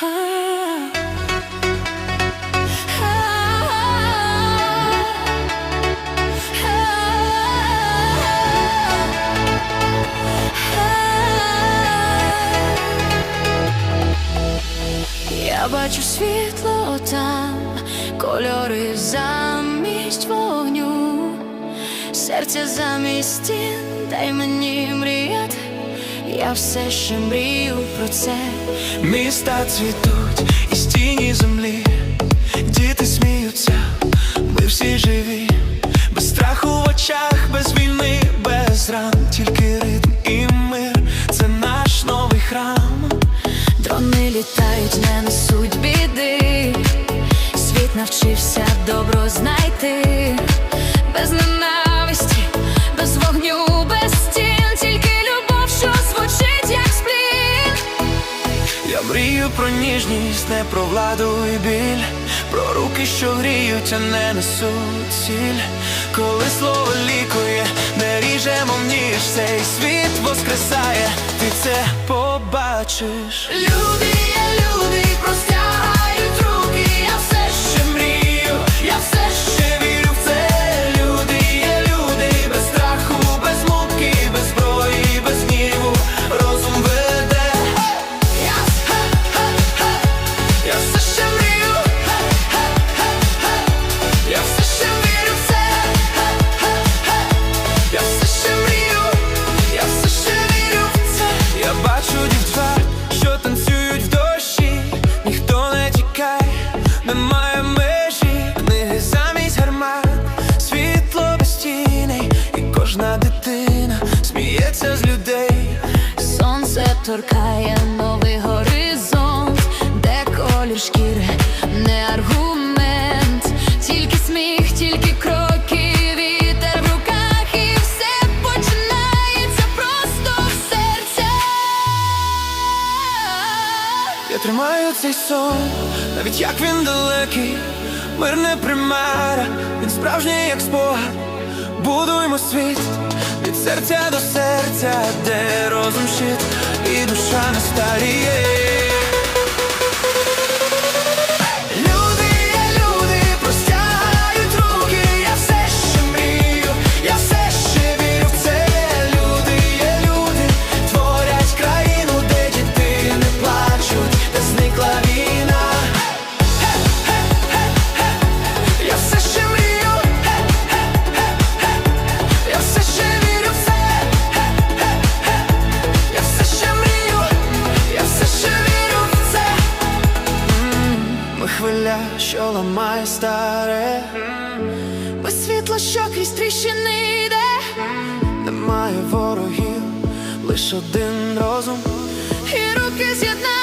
Я бачу світло там, кольори замість вогню, серця замість стін, дай мені мріяти, я все ще мрію про це. Міста цвітуть і стіні землі, діти сміються, ми всі живі, без страху в очах, без війни, без ран, тільки ритм і мир, це наш новий храм. Дрони літають, не несуть біди. Світ навчився добро знайти, без ненависті, Про ніжність, не про владу і біль, про руки, що гріють, а не несуть ціль. Коли слово лікує, не ріжемо ніж, цей світ воскресає, ти це побачиш. Люди, торкає новий горизонт, де колір шкіри не аргумент, тільки сміх, тільки кроки, вітер в руках, і все починається просто в серця. Я тримаю цей сон, навіть як він далекий, мир не примара, він справжній, як спогад. Будуймо світ від серця до серця, де розум щит і душа не старіє. Хвиля, що ламає старе, Без світла, що крізь тріщини йде, немає ворогів, лиш один розум. і руки з'єднають.